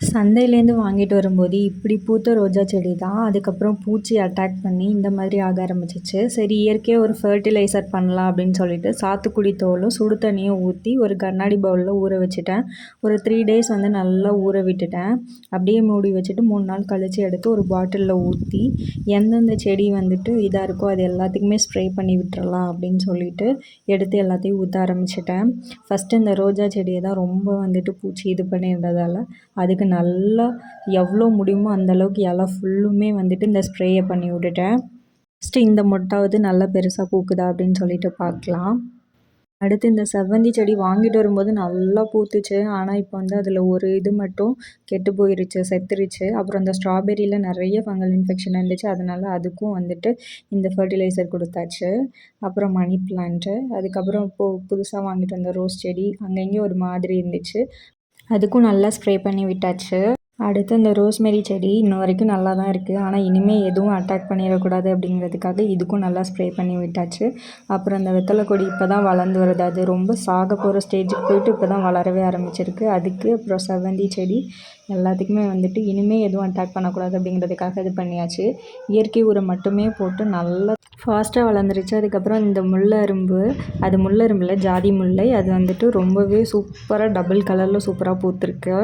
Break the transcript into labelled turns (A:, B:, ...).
A: சந்தையிலேருந்து வாங்கிட்டு வரும்போது இப்படி பூத்த ரோஜா செடி தான். அதுக்கப்புறம் பூச்சி அட்டாக் பண்ணி இந்த மாதிரி ஆக ஆரம்பிச்சிச்சு. சரி இயற்கையாக ஒரு ஃபர்டிலைசர் பண்ணலாம் அப்படின்னு சொல்லிட்டு சாத்துக்குடி தோலும் சுடு தண்ணியும் ஊற்றி ஒரு கண்ணாடி பவுலில் ஊற வச்சுட்டேன். ஒரு த்ரீ டேஸ் வந்து நல்லா ஊற விட்டுட்டேன். அப்படியே மூடி வச்சுட்டு மூணு நாள் கழித்து எடுத்து ஒரு பாட்டிலில் ஊற்றி எந்தெந்த செடி வந்துட்டு இதாக இருக்கோ அது எல்லாத்துக்குமே ஸ்ப்ரே பண்ணி விட்டுறலாம் அப்படின்னு சொல்லிட்டு எடுத்து எல்லாத்தையும் ஊற்ற ஆரம்பிச்சிட்டேன். ஃபஸ்ட்டு இந்த ரோஜா செடியை தான் ரொம்ப வந்துட்டு பூச்சி இது பண்ணியிருந்ததால் அதுக்கு நல்லா எவ்வளோ முடியுமோ அந்தளவுக்கு இலை ஃபுல்லுமே வந்துட்டு இந்த ஸ்ப்ரேயை பண்ணி விட்டுட்டேன். ஃபஸ்ட்டு இந்த மொட்டாவது நல்லா பெருசாக பூக்குதா அப்படின்னு சொல்லிட்டு பார்க்கலாம். அடுத்து இந்த செவ்வந்தி செடி வாங்கிட்டு வரும்போது நல்லா பூத்துச்சு. ஆனால் இப்போ வந்து அதில் ஒரு இது மட்டும் கெட்டு போயிருச்சு செத்துருச்சு. அப்புறம் அந்த ஸ்ட்ராபெரியில் நிறைய ஃபங்கல் இன்ஃபெக்ஷன் இருந்துச்சு. அதனால் அதுக்கும் வந்துட்டு இந்த ஃபர்டிலைசர் கொடுத்தாச்சு. அப்புறம் மணி பிளான்ட்டு அதுக்கப்புறம் இப்போது புதுசாக வாங்கிட்டு வந்த ரோஸ் செடி அங்கங்கேயும் ஒரு மாதிரி இருந்துச்சு. அதுக்கும் நல்லா ஸ்ப்ரே பண்ணி விட்டாச்சு. அடுத்து இந்த ரோஸ்மெரி செடி இன்ன வரைக்கும் நல்லா தான் இருக்குது ஆனால் இனிமேல் எதுவும் அட்டாக் பண்ணிடக்கூடாது அப்படிங்கிறதுக்காக இதுக்கும் நல்லா ஸ்ப்ரே பண்ணி விட்டாச்சு. அப்புறம் இந்த வெத்தலை கொடி இப்போ தான் வளர்ந்து வருது. அது ரொம்ப சாக போகிற ஸ்டேஜுக்கு போயிட்டு இப்போ தான் வளரவே ஆரம்பிச்சிருக்கு. அதுக்கு அப்புறம் செவ்வந்தி செடி எல்லாத்துக்குமே வந்துட்டு இனிமேல் எதுவும் அட்டாக் பண்ணக்கூடாது அப்படிங்கிறதுக்காக இது பண்ணியாச்சு. இயற்கை உரம் மட்டுமே போட்டு நல்லா ஃபாஸ்ட்டாக வளர்ந்துருச்சு. அதுக்கப்புறம் இந்த முல்லைரும்பு அது முள்ளரும்பில் ஜாதி முல்லை அது வந்துட்டு ரொம்பவே சூப்பராக டபுள் கலரில் சூப்பராக பூத்துருக்கு.